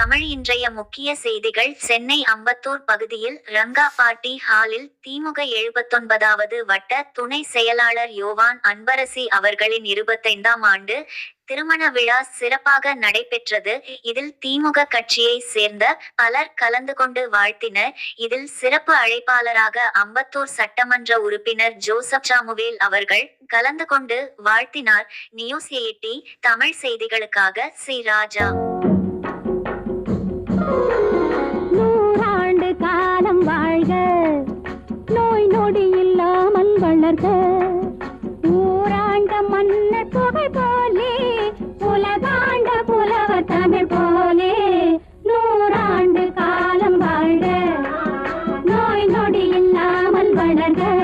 தமிழ் இன்றைய முக்கிய செய்திகள். சென்னை அம்பத்தூர் பகுதியில் ரங்கா பார்ட்டி ஹாலில் திமுக எழுபத்தொன்பதாவது வட்ட துணை செயலாளர் யோவான் அன்பரசி அவர்களின் இருபத்தைந்தாம் ஆண்டு திருமண விழா சிறப்பாக நடைபெற்றது. இதில் திமுக கட்சியை சேர்ந்த பலர் கலந்து கொண்டு வாழ்த்தினர். இதில் சிறப்பு அழைப்பாளராக அம்பத்தூர் சட்டமன்ற உறுப்பினர் ஜோசப் சாமுவேல் அவர்கள் கலந்து கொண்டு வாழ்த்தினார். நியூஸ் எயிட்டி தமிழ் செய்திகளுக்காக சி. ராஜா. வளர்க. ஊராண்ட மன்னர் புகை போலே உலகாண்ட புலவர் தமிழ் போலே. நூறாண்டு காலம் வாழ்க. நோய் நொடி இல்லாமல் வளர்க.